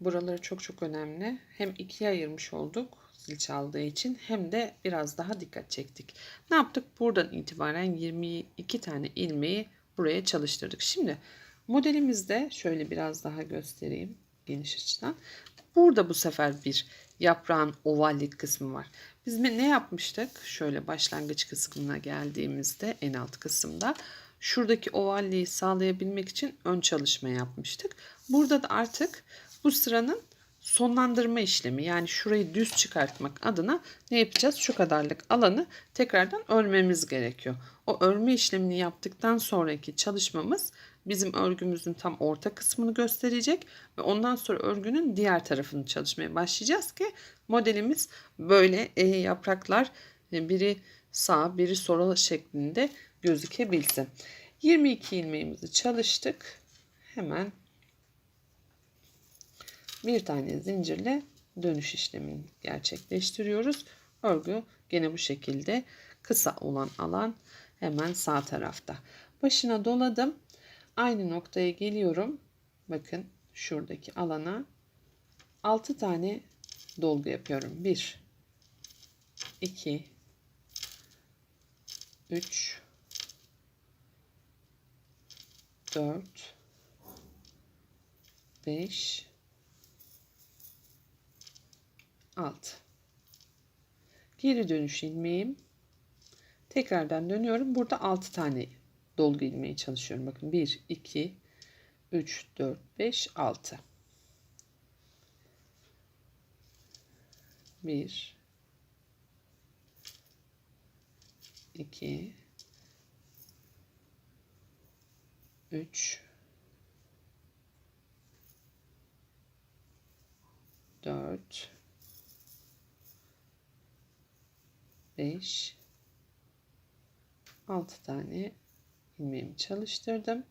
Buraları çok çok önemli. Hem ikiye ayırmış olduk zil çaldığı için hem de biraz daha dikkat çektik. Ne yaptık? Buradan itibaren 22 tane ilmeği buraya çalıştırdık. Şimdi modelimizde şöyle biraz daha göstereyim geniş açıdan. Burada bu sefer bir yaprağın ovallik kısmı var. Biz ne yapmıştık? Şöyle başlangıç kısmına geldiğimizde en alt kısımda şuradaki ovalliği sağlayabilmek için ön çalışma yapmıştık. Burada da artık bu sıranın sonlandırma işlemi yani şurayı düz çıkartmak adına ne yapacağız? Şu kadarlık alanı tekrardan örmemiz gerekiyor. O örme işlemini yaptıktan sonraki çalışmamız bizim örgümüzün tam orta kısmını gösterecek ve ondan sonra örgünün diğer tarafını çalışmaya başlayacağız ki modelimiz böyle e, yapraklar biri sağ biri sola şeklinde gözükebilsin. 22 ilmeğimizi çalıştık. Hemen bir tane zincirle dönüş işlemini gerçekleştiriyoruz. Örgü gene bu şekilde kısa olan alan hemen sağ tarafta. Başına doladım. Aynı noktaya geliyorum. Bakın şuradaki alana 6 tane dolgu yapıyorum. 1 2 3 4 5 6 geri dönüş ilmeğim. Tekrardan dönüyorum. Burada 6 tane dolgu ilmeği çalışıyorum. Bakın 1 2 3 4 5 6 1 2 3 4 5 6 tane ilmeğimi çalıştırdım.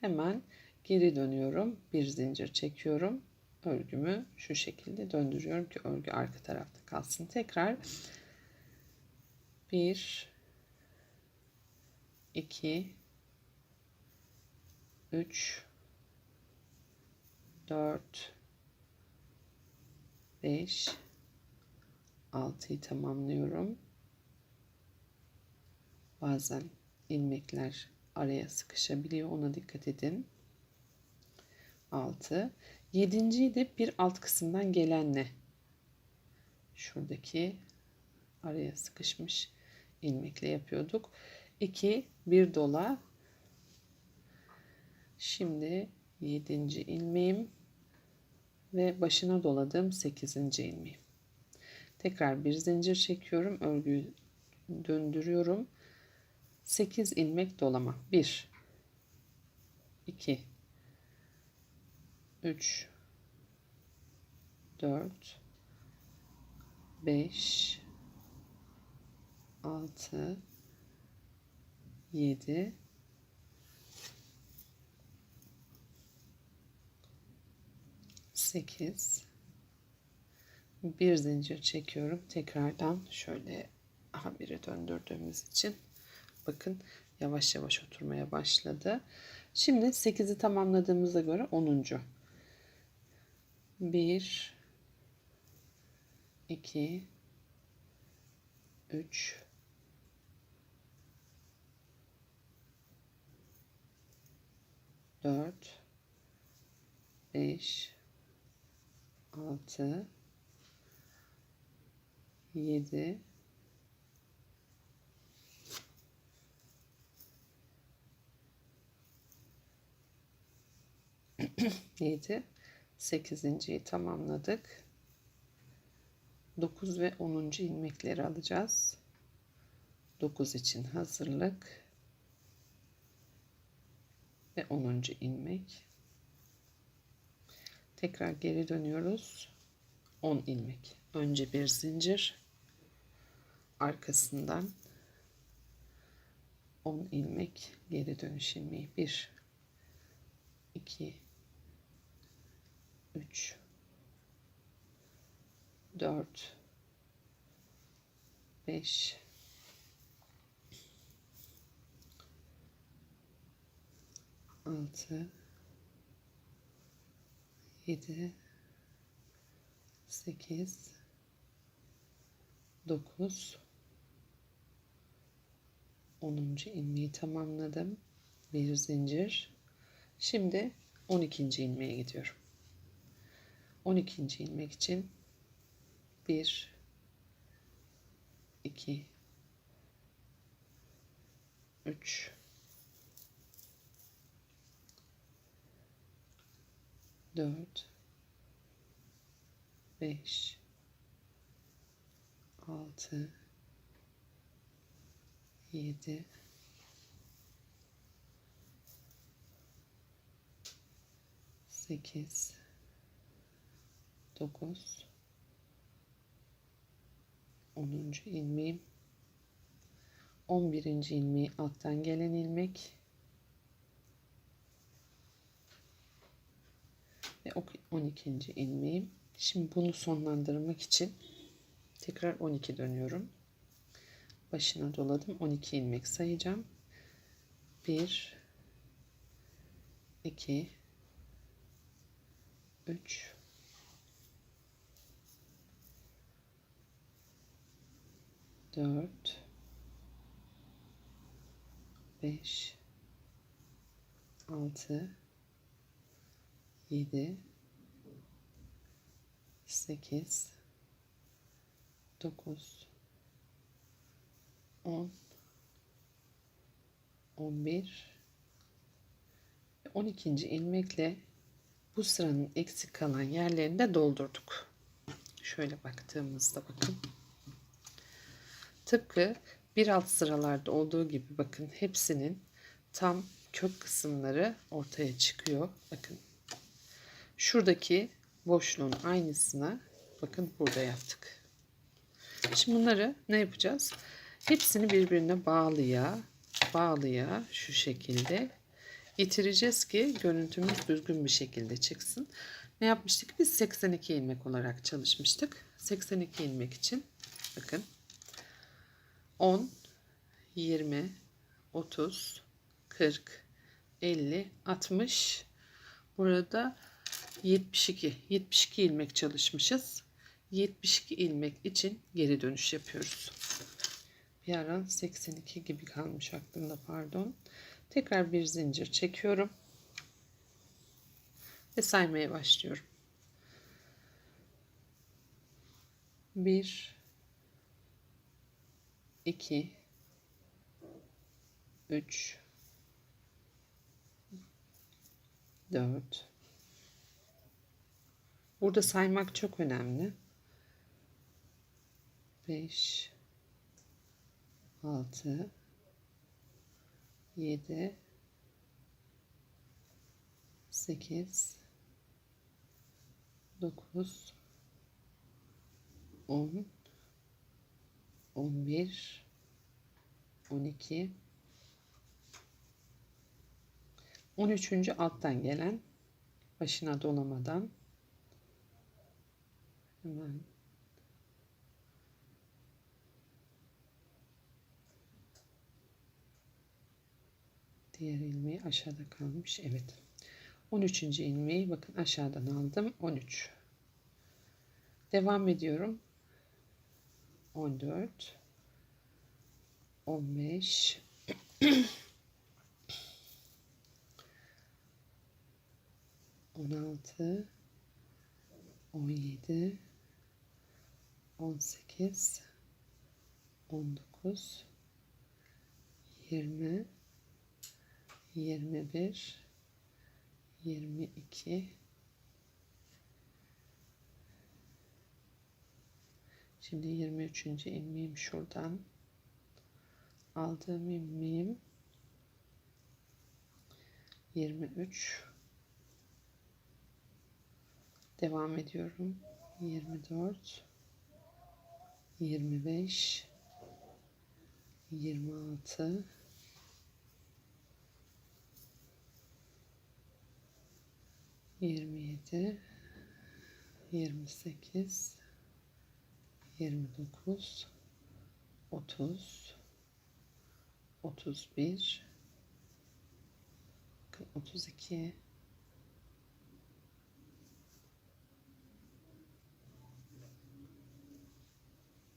Hemen geri dönüyorum. Bir zincir çekiyorum. Örgümü şu şekilde döndürüyorum ki örgü arka tarafta kalsın. Tekrar 1 2 3 4 5 6'yı tamamlıyorum. Bazen ilmekler araya sıkışabiliyor. Ona dikkat edin. 6. Yedinciyi de bir alt kısımdan gelenle şuradaki araya sıkışmış ilmekle yapıyorduk. 2 bir dola. Şimdi 7. ilmeğim ve başına doladığım 8. ilmeğim. Tekrar bir zincir çekiyorum. Örgüyü döndürüyorum. 8 ilmek dolama. 1 2 3 4 5 6 7 8 bir zincir çekiyorum. Tekrardan şöyle habire döndürdüğümüz için bakın yavaş yavaş oturmaya başladı. Şimdi 8'i tamamladığımıza göre 10. 1 2 3 4 5 6 7 7 8.yi tamamladık. 9 ve 10. ilmekleri alacağız. 9 için hazırlık ve 10. ilmek. Tekrar geri dönüyoruz. 10 ilmek. Önce bir zincir, arkasından 10 ilmek geri dönüş ilmeği 1 2 3 4 5 6 7 8 9 10. ilmeği tamamladım. Bir zincir. Şimdi 12. ilmeğe gidiyorum. 12. ilmek için 1 2 3 4 5 6 7 8 9 10. ilmeğim 11. ilmeği alttan gelen ilmek ve 12. ilmeğim şimdi bunu sonlandırmak için tekrar 12 dönüyorum başına doladım. 12 ilmek sayacağım. 1 2 3 4 5 6 7 8 9 10 11 ve 12. ilmekle bu sıranın eksik kalan yerlerini de doldurduk. Şöyle baktığımızda bakın. Tıpkı bir alt sıralarda olduğu gibi bakın hepsinin tam kök kısımları ortaya çıkıyor. Bakın. Şuradaki boşluğun aynısına bakın burada yaptık. Şimdi bunları ne yapacağız? Hepsini birbirine bağlıya, bağlıya şu şekilde getireceğiz ki görüntümüz düzgün bir şekilde çıksın. Ne yapmıştık? Biz 82 ilmek olarak çalışmıştık. 82 ilmek için bakın 10, 20, 30, 40, 50, 60. Burada 72. 72 ilmek çalışmışız. 72 ilmek için geri dönüş yapıyoruz. Ara 82 gibi kalmış aklımda pardon. Tekrar bir zincir çekiyorum. Ve saymaya başlıyorum. 1 2 3 4 Burada saymak çok önemli. 5 6 7 8 9 10 11 12 13. alttan gelen başına dolamadan hemen diğer ilmeği aşağıda kalmış. Evet. 13. ilmeği bakın aşağıdan aldım. 13. Devam ediyorum. 14 15 16 17 18 19 20 21 22 Şimdi 23. ilmeğim şuradan. Aldığım ilmeğim 23 devam ediyorum. 24 25 26 27 28 29 30 31 32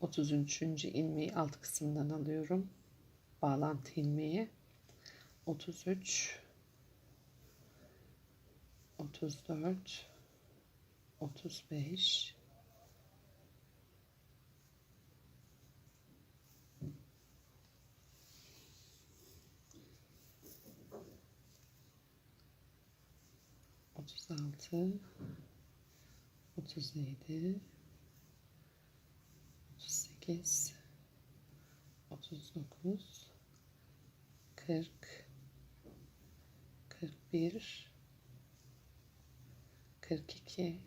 33. ilmeği alt kısımdan alıyorum. Bağlantı ilmeği. 33 34 35 36 37 38 39 40 41 42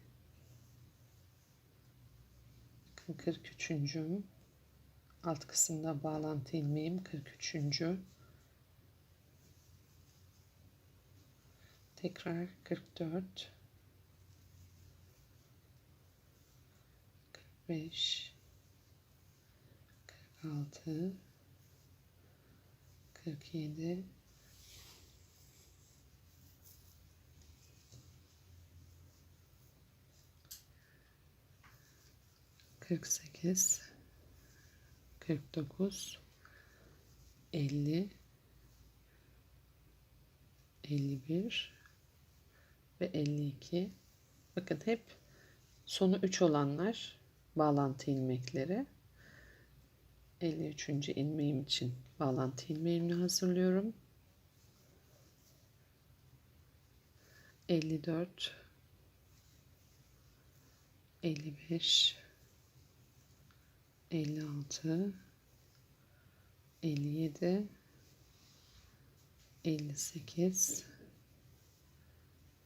43. alt kısımda bağlantı ilmeğim 43. tekrar 44 45 46 47 48 49 50 51 ve 52 bakın hep sonu 3 olanlar bağlantı ilmekleri 53. ilmeğim için bağlantı ilmeğimi hazırlıyorum 54 55 56 57 58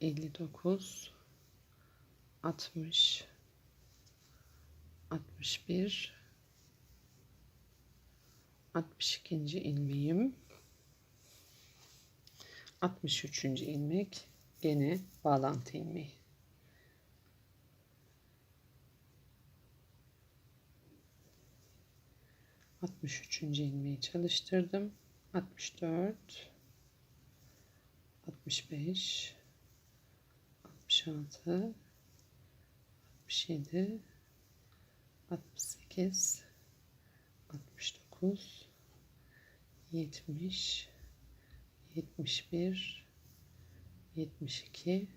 59 60 61 62. ilmeğim 63. ilmek gene bağlantı ilmeği Altmış üçüncü ilmeği çalıştırdım. Altmış dört, altmış beş, 66 67 68 69 70 71 72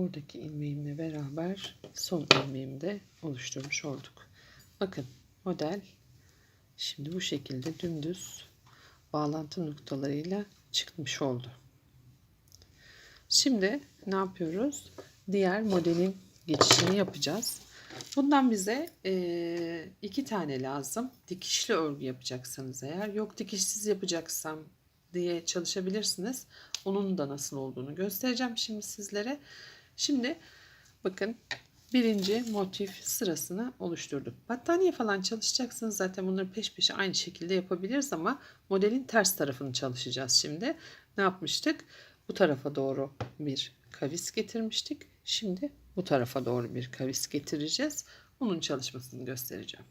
buradaki ilmeğimle beraber son ilmeğimi de oluşturmuş olduk. Bakın model şimdi bu şekilde dümdüz bağlantı noktalarıyla çıkmış oldu. Şimdi ne yapıyoruz? Diğer modelin geçişini yapacağız. Bundan bize e, iki tane lazım. Dikişli örgü yapacaksanız eğer. Yok dikişsiz yapacaksam diye çalışabilirsiniz. Onun da nasıl olduğunu göstereceğim şimdi sizlere. Şimdi bakın birinci motif sırasını oluşturduk. Battaniye falan çalışacaksınız zaten bunları peş peşe aynı şekilde yapabiliriz ama modelin ters tarafını çalışacağız şimdi. Ne yapmıştık? Bu tarafa doğru bir kavis getirmiştik. Şimdi bu tarafa doğru bir kavis getireceğiz. Onun çalışmasını göstereceğim.